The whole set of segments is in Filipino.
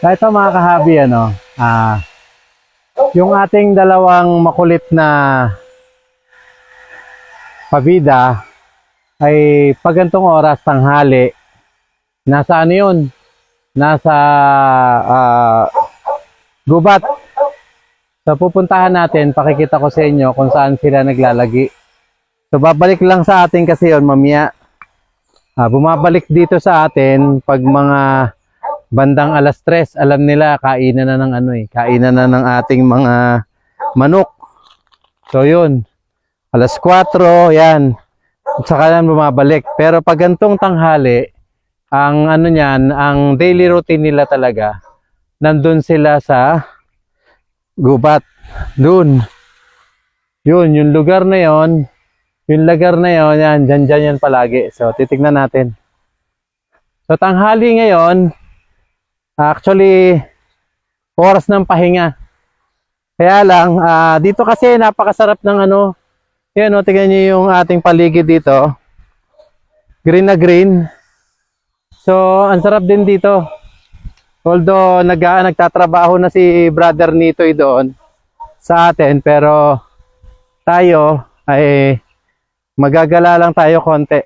So ito mga kahabi, ano, ah, yung ating dalawang makulit na pabida ay pag gantong oras tanghali, nasa ano yun? Nasa ah, gubat. So pupuntahan natin, pakikita ko sa inyo kung saan sila naglalagi. So babalik lang sa atin kasi yon mamaya. Ah, bumabalik dito sa atin pag mga bandang alas 3, alam nila kainan na ng ano eh, kainan na ng ating mga manok. So yun. Alas 4, yan. At saka yan bumabalik. Pero pag gantong tanghali, ang ano niyan, ang daily routine nila talaga, nandun sila sa gubat. Dun. Yun, yung lugar na yon, yung lugar na yon, yan, dyan, dyan yan palagi. So, titignan natin. So, tanghali ngayon, actually, oras ng pahinga. Kaya lang, ah, dito kasi napakasarap ng ano, yan o, tingnan nyo yung ating paligid dito. Green na green. So, ang sarap din dito. Although nag nagtatrabaho na si brother Nitoy doon sa atin, pero tayo ay magagala lang tayo konti.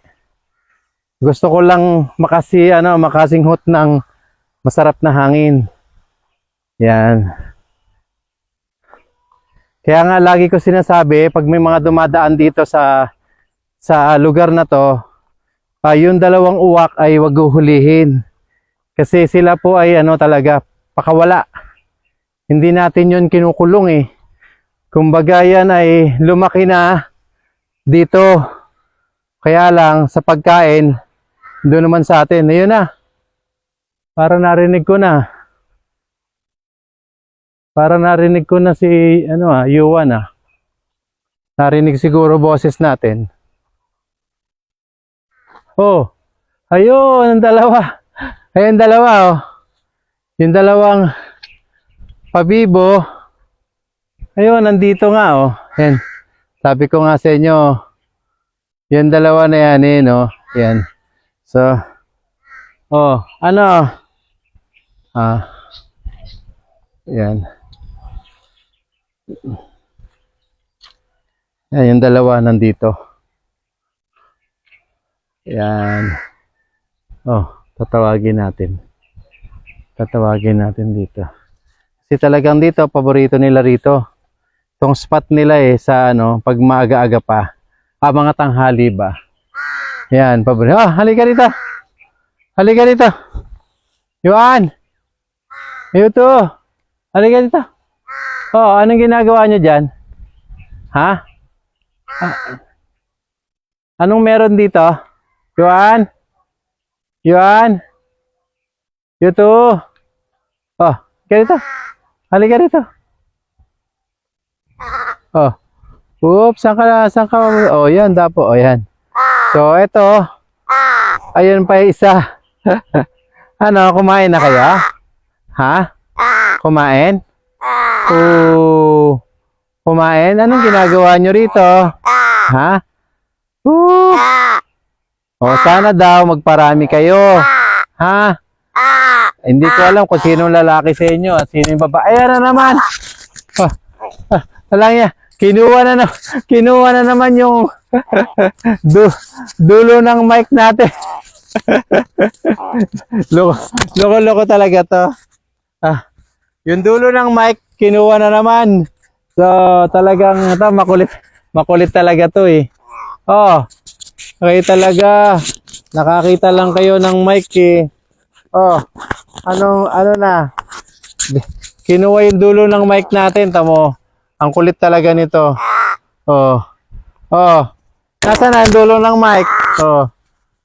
Gusto ko lang makasi ano, makasinghot ng masarap na hangin. Yan. Kaya nga lagi ko sinasabi, pag may mga dumadaan dito sa sa lugar na to, ah, yung dalawang uwak ay wag huhulihin. Kasi sila po ay ano talaga, pakawala. Hindi natin yun kinukulong eh. Kumbaga yan ay lumaki na dito. Kaya lang sa pagkain, doon naman sa atin. Ayun na. Para narinig ko na. Para narinig ko na si ano ah, Yuan ah. Narinig siguro boses natin. Oh. Ayun, ang dalawa. Ayun dalawa oh. Yung dalawang pabibo. Ayun, nandito nga oh. Yan. Sabi ko nga sa inyo, yung dalawa na yan eh, no? Yan. So, oh, ano? Ah, yan. Yan, yung dalawa nandito. Yan. Oh, tatawagin natin. Tatawagin natin dito. Kasi talagang dito, paborito nila rito. Itong spot nila eh, sa ano, pag maaga-aga pa. Ah, mga tanghali ba? Yan, paborito. Ah, halika dito. Halika dito. Yuan! Yuto! Halika dito. Oh, anong ginagawa nyo dyan? Ha? Ah, anong meron dito? Yuan? Yuan? Yuto! Oh, halika dito. Halika dito. Oh. Oops, saan ka, saan ka? Oh, yan, dapo. Oh, yan. So, eto. Ayun pa yung isa. ano, kumain na kayo? Ha? Kumain? Oo. Kumain? Anong ginagawa nyo rito? Ha? Oo. Oh, sana daw magparami kayo. Ha? Hindi ko alam kung sinong lalaki sa inyo at sino yung babae. Ayan na naman. Oh, ah, wala niya. Kinuha na, na kinuha na naman yung du, dulo ng mic natin. loko, loko, loko talaga to. Ah, yung dulo ng mic, kinuha na naman. So, talagang ito, makulit, makulit talaga to eh. Oh, okay talaga. Nakakita lang kayo ng mic eh. Oh, ano, ano na. Kinuha yung dulo ng mic natin, tamo. Ang kulit talaga nito. Oh. Oh. Nasaan na ang dulo ng mic? Oh.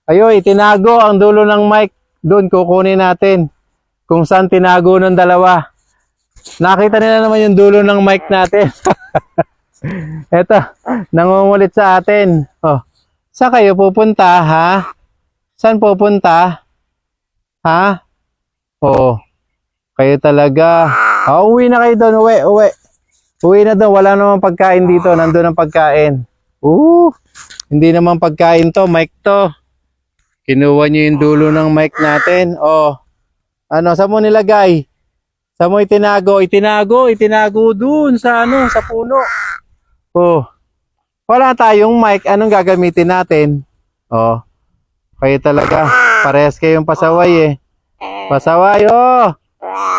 Ayo, itinago ang dulo ng mic. Doon kukunin natin. Kung saan tinago ng dalawa. Nakita nila naman yung dulo ng mic natin. Eto, nangungulit sa atin. Oh. Saan kayo pupunta, ha? Saan pupunta? Ha? Oo. Kayo talaga. Ah, uwi na kayo doon. Uwi, uwi. Uwi na doon. Wala namang pagkain dito. Nandun ang pagkain. Oo. Hindi naman pagkain to. Mic to. Kinuha niyo yung dulo ng mic natin. Oh. Ano, saan mo nilagay? Sa mo itinago, itinago, itinago dun sa ano, sa puno. Oh. Wala tayong mic, anong gagamitin natin? Oh. Kayo talaga, parehas kayong pasaway eh. Pasaway, oh.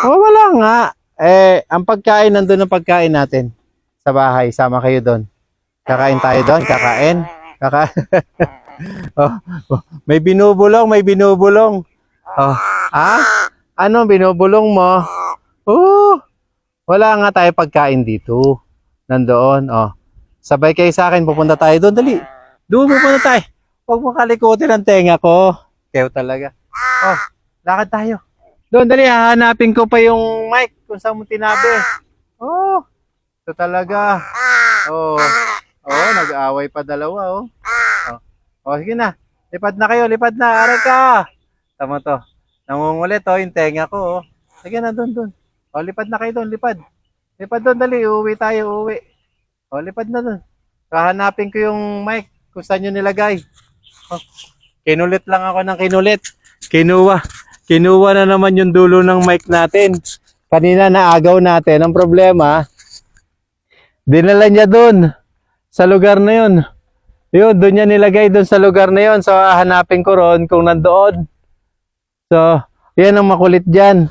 Oh, wala nga. Eh, ang pagkain, nandun ang pagkain natin. Sa bahay, sama kayo doon. Kakain tayo doon, kakain. Kaka oh, oh, may binubulong, may binubulong. Oh, ah? Ano binubulong mo? Oh, wala nga tayo pagkain dito. Nandoon, oh. Sabay kayo sa akin, pupunta tayo doon, dali. Doon pupunta tayo. Huwag mo kalikutin ang tenga ko. Kayo talaga. Oh, lakad tayo. Doon, dali, hahanapin ko pa yung mic kung saan mo tinabi. Oh, ito talaga. Oh, oh, nag-aaway pa dalawa, oh. Oh, oh sige na. Lipad na kayo, lipad na. Aray ka. Tama to. Nangungulit, oh, yung tenga ko, oh. Sige na, doon, doon. Oh, lipad na kayo doon, lipad. Lipad doon, dali. Uuwi tayo, uuwi. Oh, lipad na doon. Kahanapin ko yung mic kung saan nyo nilagay. Oh, kinulit lang ako ng kinulit. Kinuha. Kinuha na naman yung dulo ng mic natin. Kanina naagaw natin. Ang problema, dinala niya doon sa lugar na yun. Yun, doon niya nilagay doon sa lugar na yun. So, hanapin ko ron kung nandoon. So, yan ang makulit dyan.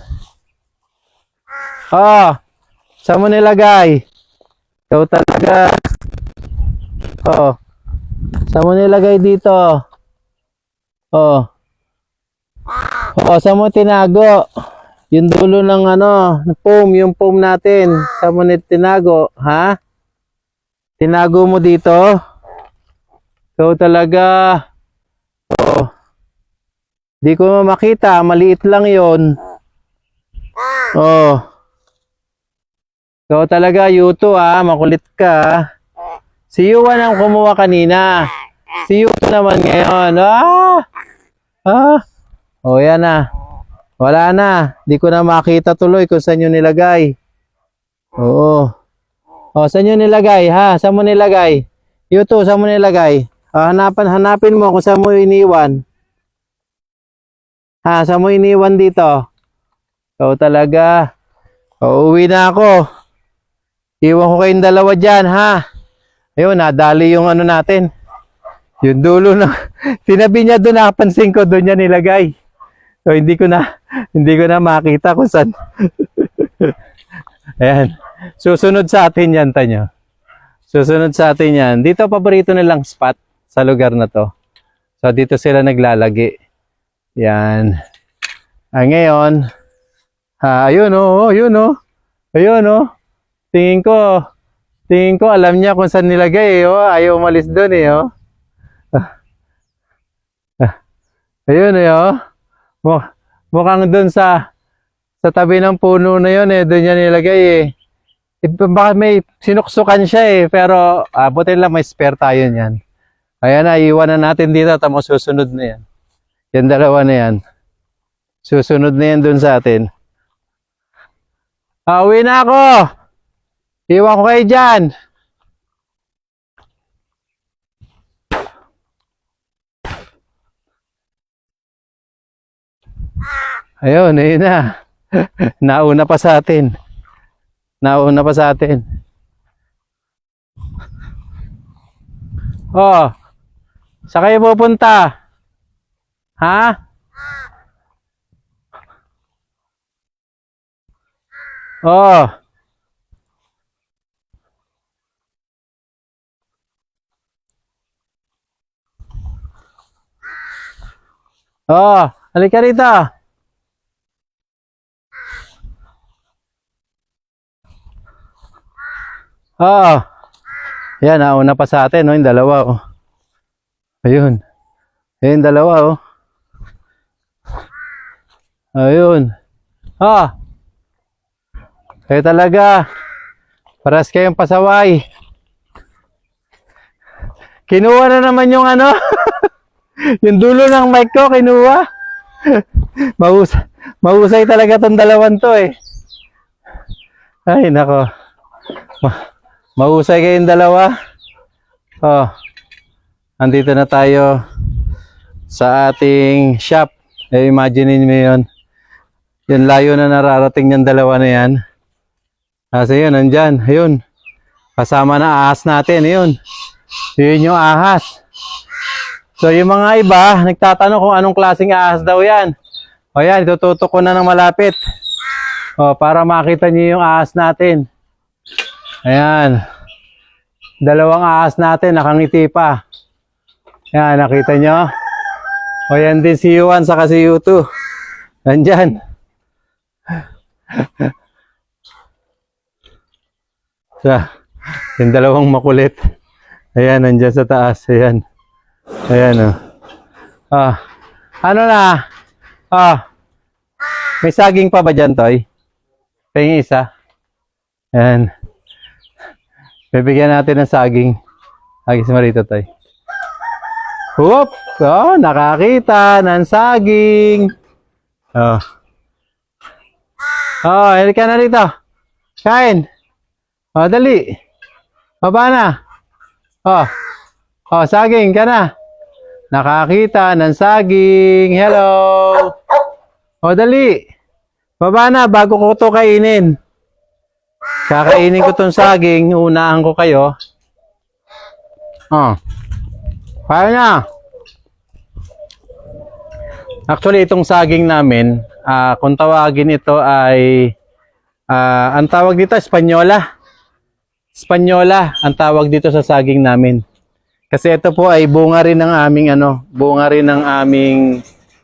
Oh, saan mo nilagay? Ikaw talaga. Oh, saan mo nilagay dito? Oh. Oh, saan mo tinago? Yung dulo ng ano, foam, yung foam natin. Saan mo tinago? Ha? Tinago mo dito? Ikaw talaga. Oh. Di ko makita, maliit lang yon. Oh. Ikaw talaga, Yuto ah, makulit ka. Si Yuan ang kumuha kanina. Si Yuto naman ngayon. Ah! Ah! O yan na. Wala na. Di ko na makita tuloy kung saan yun nilagay. Oo. O, saan yun nilagay ha? Saan mo nilagay? Yuto, saan mo nilagay? Ah, hanapan, hanapin mo kung saan mo iniwan. Ha, saan mo iniwan dito? Ikaw talaga. O, uwi na ako. Iwan ko kayong dalawa dyan, ha? Ayun, nadali yung ano natin. Yung dulo na, tinabi niya doon, nakapansin ko doon niya nilagay. So, hindi ko na, hindi ko na makita kung saan. Ayan. Susunod sa atin yan, tanyo. Susunod sa atin yan. Dito, paborito nilang spot sa lugar na to. So, dito sila naglalagi. Yan. Ah, ngayon, ha, ayun, oh, oh, ayun, oh. Ayun, oh. Tingin ko, tingin ko, alam niya kung saan nilagay, eh, oh. Ayaw umalis doon, eh, oh. Ayun eh, oh. Mu- Mukhang doon sa sa tabi ng puno na yun eh, doon niya nilagay eh. Eh, Baka may sinuksukan siya eh, pero ah, buti lang may spare tayo niyan. Ayan na, iwan na natin dito, tamo susunod na yan. Yan dalawa na yan. Susunod na yan doon sa atin. Ah, uwi na ako! Iwan ko kayo dyan! Ayun, ayun na. Nauna pa sa atin. Nauna pa sa atin. Oh. Sa kayo pupunta? Ha? Oh. Oh, halika rito. Oo. Yan, nauna pa sa atin, no, yung dalawa, oh. Ayun. Ayun, dalawa, oh. Ayun. Ah. Kayo talaga. Paras kayong pasaway. Kinuha na naman yung ano. yung dulo ng mic ko, kinuha. Mahusay, mahusay talaga tong dalawan to, eh. Ay, nako. Ma- Mahusay kayong dalawa. Oh. Andito na tayo sa ating shop. Eh, imagine mo yun. Yan layo na nararating yung dalawa na yan. Kasi yun, nandyan. Ayun. Kasama na ahas natin. Ayun. Yun yung ahas. So yung mga iba, nagtatanong kung anong klaseng ahas daw yan. O yan, itututok ko na ng malapit. O, para makita niyo yung ahas natin. Ayan. Dalawang ahas natin, nakangiti pa. Yan, nakita nyo? O yan din si Yuan saka si Yutu. Nandyan. Sa, yung dalawang makulit. Ayan, nandyan sa taas. Ayan. Ayan, oh. Ah, ano na? Ah, may saging pa ba dyan, Toy? Tingin isa. Ayan. Bibigyan natin ng saging. Agis marito, Toy. Whoop! Oh, nakakita ng saging. Oh. Oh, halika na dito. Kain. Oh, dali. Baba na. Oh. Oh, saging ka na. Nakakita ng saging. Hello. Oh, dali. Baba na bago ko to kainin. Kakainin ko tong saging. Unahan ko kayo. Oh. Kaya na. Actually, itong saging namin, ah, kung tawagin ito ay, ah, ang tawag dito, Espanyola. Espanyola, ang tawag dito sa saging namin. Kasi ito po ay bunga rin ng aming ano, bunga rin ng aming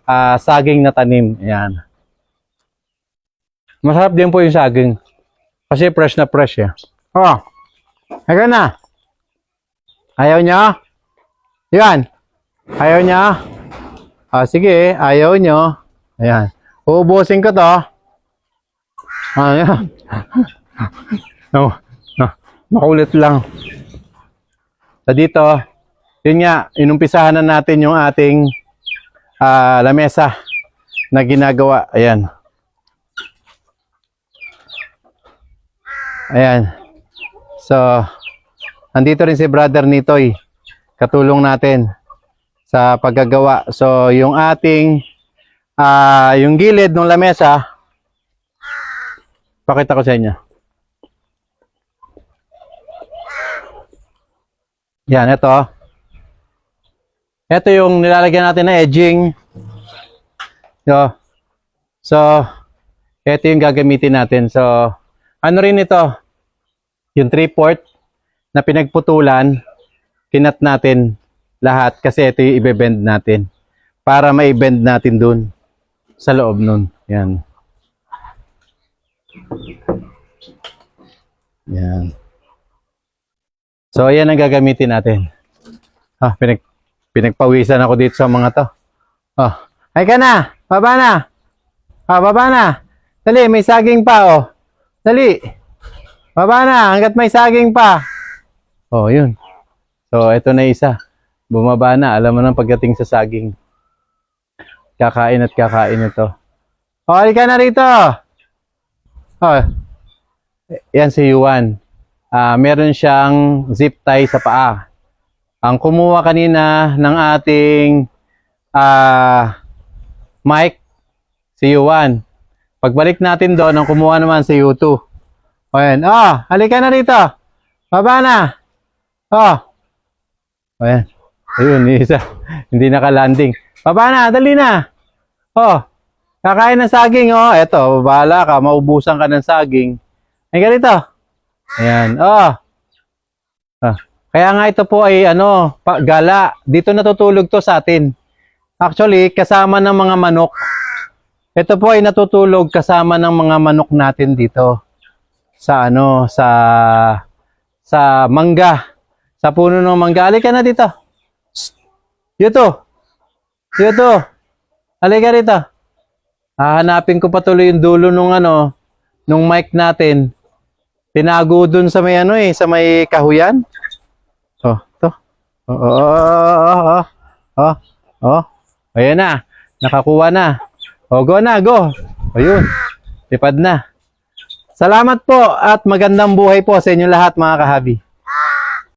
ah, saging na tanim. Ayan. Masarap din po yung saging. Kasi fresh na fresh eh. Oh, Haga na. Ayaw niya? Yan. Ayaw niya? Ah, sige, ayaw nyo. Ayan. Uubusin ko to. Ayan. no, no, makulit lang. So dito, yun nga, inumpisahan na natin yung ating ah, lamesa na ginagawa. Ayan. Ayan. So, andito rin si brother Nitoy. Katulong natin sa paggagawa. So, yung ating ah yung gilid ng lamesa pakita ko sa inyo. Yan, ito. Ito yung nilalagyan natin na edging. So, so ito yung gagamitin natin. So, ano rin ito? Yung three-port na pinagputulan, kinat natin lahat kasi ito yung ibe-bend natin para mai-bend natin dun sa loob nun. Yan. Yan. So, ayan ang gagamitin natin. Ah, pinag pinagpawisan ako dito sa mga to. Oh, ay ka na! Baba na! Ah, baba na! Dali, may saging pa, oh. Dali! Baba na, hanggat may saging pa. Oh, yun. So, ito na isa. Bumaba na. Alam mo nang pagdating sa saging. Kakain at kakain ito. Oh, halika na rito. Oh. Yan si Yuan. Ah, meron siyang zip tie sa paa. Ang kumuha kanina ng ating ah mic si Yuan. Pagbalik natin doon, ang kumuha naman si U2. O yan. Oh, halika na rito. Baba na. Oh. O yan. Ayun, isa. Hindi naka-landing. Baba na, dali na. Oh, kakain ng saging, oh. Eto, bahala ka, maubusan ka ng saging. Ay, ganito. Ayan, oh. Ah. Kaya nga ito po ay, ano, gala. Dito natutulog to sa atin. Actually, kasama ng mga manok. Ito po ay natutulog kasama ng mga manok natin dito. Sa ano, sa, sa mangga. Sa puno ng mangga. Halika na dito. Yuto. Yuto. Halika rito. Hahanapin ko patuloy yung dulo nung ano, nung mic natin. Tinago dun sa may ano eh, sa may kahuyan. Oh, to. Oh, oh, oh, oh, oh, oh. Ayan na. Nakakuha na. O, go na, go. Ayun. Lipad na. Salamat po at magandang buhay po sa inyo lahat mga kahabi.